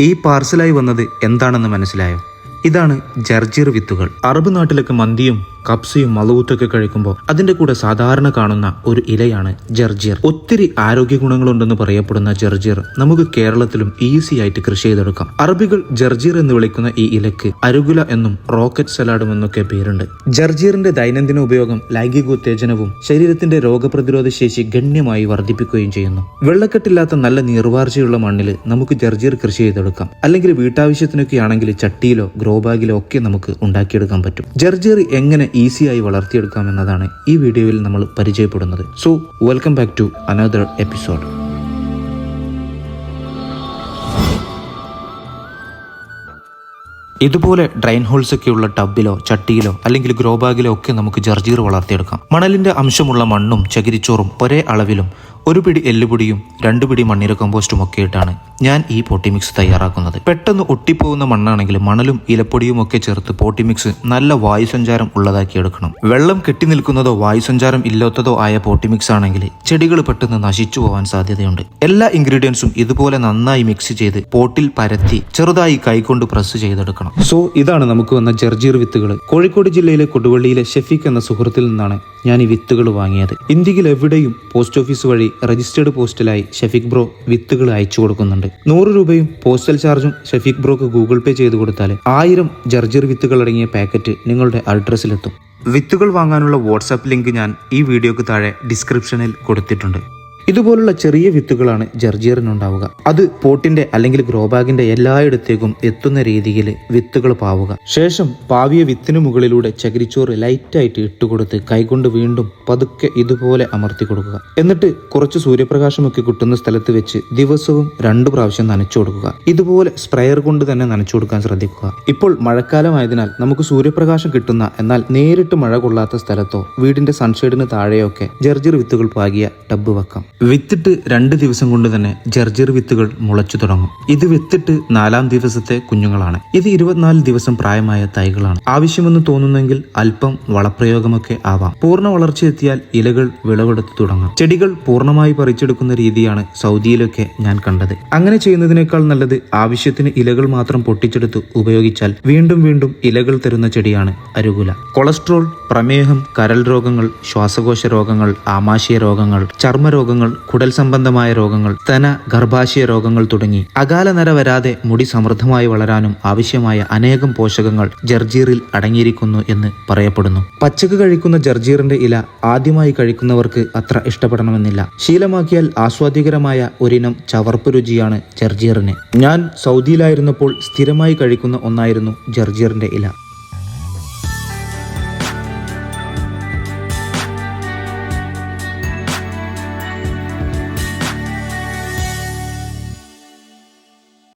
ഈ പാർസലായി വന്നത് എന്താണെന്ന് മനസ്സിലായോ? ഇതാണ് ജർജീർ വിത്തുകൾ. അറബ് നാട്ടിലൊക്കെ മന്തിയും കപ്സയും മലവൂത്തൊക്കെ കഴിക്കുമ്പോൾ അതിന്റെ കൂടെ സാധാരണ കാണുന്ന ഒരു ഇലയാണ് ജർജീർ. ഒത്തിരി ആരോഗ്യ ഗുണങ്ങളുണ്ടെന്ന് പറയപ്പെടുന്ന ജർജീർ നമുക്ക് കേരളത്തിലും ഈസി ആയിട്ട് കൃഷി ചെയ്തെടുക്കാം. അറബികൾ ജർജീർ എന്ന് വിളിക്കുന്ന ഈ ഇലക്ക് അരുകുല എന്നും റോക്കറ്റ് സലാഡും എന്നൊക്കെ പേരുണ്ട്. ജർജിയറിന്റെ ദൈനംദിന ഉപയോഗം ലൈംഗിക ഉത്തേജനവും ശരീരത്തിന്റെ രോഗപ്രതിരോധ ശേഷി ഗണ്യമായി വർദ്ധിപ്പിക്കുകയും ചെയ്യുന്നു. വെള്ളക്കെട്ടില്ലാത്ത നല്ല നീർവാർച്ചയുള്ള മണ്ണിൽ നമുക്ക് ജർജീർ കൃഷി ചെയ്തെടുക്കാം. അല്ലെങ്കിൽ വീട്ടാവശ്യത്തിനൊക്കെ ആണെങ്കിൽ ചട്ടിയിലോ ഗ്രോ ബാഗിലോ ഒക്കെ നമുക്ക് ഉണ്ടാക്കിയെടുക്കാൻ പറ്റും. ജർജിയർ എങ്ങനെ ഈസിയായി വളർത്തിയെടുക്കാം എന്നതാണ് ഈ വീഡിയോയിൽ നമ്മൾ പരിചയപ്പെടുന്നത്. So welcome back to another episode ഇതുപോലെ ഡ്രൈൻ ഹോൾസ് ഉള്ള ടബിലോ ചട്ടിയിലോ അല്ലെങ്കിൽ ഗ്രോ ബാഗിലോ ഒക്കെ നമുക്ക് ജർജീർ വളർത്തിയെടുക്കാം. മണലിന്റെ അംശമുള്ള മണ്ണും ചകിരിച്ചോറും ഒരേ അളവിലും ഒരു പിടി എല്ലുപൊടിയും രണ്ടു പിടി മണ്ണിര കമ്പോസ്റ്റും ഒക്കെ ഇട്ടാണ് ഞാൻ ഈ പോട്ടി മിക്സ് തയ്യാറാക്കുന്നത്. പെട്ടെന്ന് ഒട്ടിപ്പോകുന്ന മണ്ണാണെങ്കിൽ മണലും ഇലപ്പൊടിയും ഒക്കെ ചേർത്ത് പോട്ടി മിക്സ് നല്ല വായുസഞ്ചാരം ഉള്ളതാക്കി എടുക്കണം. വെള്ളം കെട്ടി നിൽക്കുന്നതോ വായുസഞ്ചാരം ഇല്ലാത്തതോ ആയ പോട്ടി മിക്സ് ആണെങ്കിൽ ചെടികൾ പെട്ടെന്ന് നശിച്ചു പോകാൻ സാധ്യതയുണ്ട്. എല്ലാ ഇൻഗ്രീഡിയൻസും ഇതുപോലെ നന്നായി മിക്സ് ചെയ്ത് പോട്ടിൽ പരത്തി ചെറുതായി കൈകൊണ്ട് പ്രസ് ചെയ്തെടുക്കണം. സോ ഇതാണ് നമുക്ക് വന്ന ജർജീർ വിത്തുകൾ. കോഴിക്കോട് ജില്ലയിലെ കൊടുവള്ളിയിലെ ഷെഫീഖ് എന്ന സുഹൃത്തിൽ നിന്നാണ് ഞാൻ ഈ വിത്തുകൾ വാങ്ങിയത്. ഇന്ത്യയിൽ എവിടെയും പോസ്റ്റ് ഓഫീസ് വഴി രജിസ്റ്റേർഡ് പോസ്റ്റിലായി ഷെഫീഖ് ബ്രോ വിത്തുകൾ അയച്ചു കൊടുക്കുന്നുണ്ട്. നൂറ് രൂപയും പോസ്റ്റൽ ചാർജും ഷെഫീഖ് ബ്രോക്ക് ഗൂഗിൾ പേ ചെയ്തു കൊടുത്താൽ ആയിരം ജർജീർ വിത്തുകൾ അടങ്ങിയ പാക്കറ്റ് നിങ്ങളുടെ അഡ്രസ്സിലെത്തും വിത്തുകൾ വാങ്ങാനുള്ള വാട്സാപ്പ് ലിങ്ക് ഞാൻ ഈ വീഡിയോക്ക് താഴെ ഡിസ്ക്രിപ്ഷനിൽ കൊടുത്തിട്ടുണ്ട്. ഇതുപോലുള്ള ചെറിയ വിത്തുകളാണ് ജർജീറിനുണ്ടാവുക. അത് പോട്ടിന്റെ അല്ലെങ്കിൽ ഗ്രോബാഗിന്റെ എല്ലായിടത്തേക്കും എത്തുന്ന രീതിയിൽ വിത്തുകൾ പാവുക. ശേഷം പാവിയ വിത്തിന് മുകളിലൂടെ ചകിരിച്ചോറ് ലൈറ്റായിട്ട് ഇട്ടുകൊടുത്ത് കൈകൊണ്ട് വീണ്ടും പതുക്കെ ഇതുപോലെ അമർത്തി കൊടുക്കുക. എന്നിട്ട് കുറച്ച് സൂര്യപ്രകാശമൊക്കെ കിട്ടുന്ന സ്ഥലത്ത് വെച്ച് ദിവസവും രണ്ടു പ്രാവശ്യം നനച്ചു കൊടുക്കുക. ഇതുപോലെ സ്പ്രെയർ കൊണ്ട് തന്നെ നനച്ചു കൊടുക്കാൻ ശ്രദ്ധിക്കുക. ഇപ്പോൾ മഴക്കാലമായതിനാൽ നമുക്ക് സൂര്യപ്രകാശം കിട്ടുന്ന എന്നാൽ നേരിട്ട് മഴ കൊള്ളാത്ത സ്ഥലത്തോ വീടിന്റെ സൺഷെയ്ഡിന് താഴെയൊക്കെ ജർജർ വിത്തുകൾ പാകിയ ടബ് വെക്കാം. വിത്തിട്ട് രണ്ട് ദിവസം കൊണ്ട് തന്നെ ജർജർ വിത്തുകൾ മുളച്ചു തുടങ്ങും. ഇത് വിത്തിട്ട് നാലാം ദിവസത്തെ കുഞ്ഞുങ്ങളാണ്. ഇത് ഇരുപത്തിനാല് ദിവസം പ്രായമായ തൈകളാണ്. ആവശ്യമെന്ന് തോന്നുന്നെങ്കിൽ അല്പം വളപ്രയോഗമൊക്കെ ആവാം. പൂർണ വളർച്ചയെത്തിയാൽ ഇലകൾ വിളവെടുത്ത് തുടങ്ങും. ചെടികൾ പൂർണമായി പറിച്ചെടുക്കുന്ന രീതിയാണ് സൗദിയിലൊക്കെ ഞാൻ കണ്ടത്. അങ്ങനെ ചെയ്യുന്നതിനേക്കാൾ നല്ലത് ആവശ്യത്തിന് ഇലകൾ മാത്രം പൊട്ടിച്ചെടുത്ത് ഉപയോഗിച്ചാൽ വീണ്ടും വീണ്ടും ഇലകൾ തരുന്ന ചെടിയാണ് അരുകുല. കൊളസ്ട്രോൾ പ്രമേഹം കരൾ രോഗങ്ങൾ ശ്വാസകോശ രോഗങ്ങൾ ആമാശയ രോഗങ്ങൾ കുടൽ സംബന്ധമായ രോഗങ്ങൾ സ്തന ഗർഭാശയ രോഗങ്ങൾ തുടങ്ങി. അകാല നര വരാതെ മുടി സമൃദ്ധമായി വളരാനും ആവശ്യമായ അനേകം പോഷകങ്ങൾ ജർജീറിൽ അടങ്ങിയിരിക്കുന്നു എന്ന് പറയപ്പെടുന്നു. പച്ചക്ക് കഴിക്കുന്ന ജർജീറിന്റെ ഇല ആദ്യമായി കഴിക്കുന്നവർക്ക് അത്ര ഇഷ്ടപ്പെടണമെന്നില്ല. ശീലമാക്കിയാൽ ആസ്വാദ്യകരമായ ഒരിനം ചവർപ്പ് രുചിയാണ് ജർജീറിന്. ഞാൻ സൗദിയിലായിരുന്നപ്പോൾ സ്ഥിരമായി കഴിക്കുന്ന ഒന്നായിരുന്നു ജർജീറിന്റെ ഇല.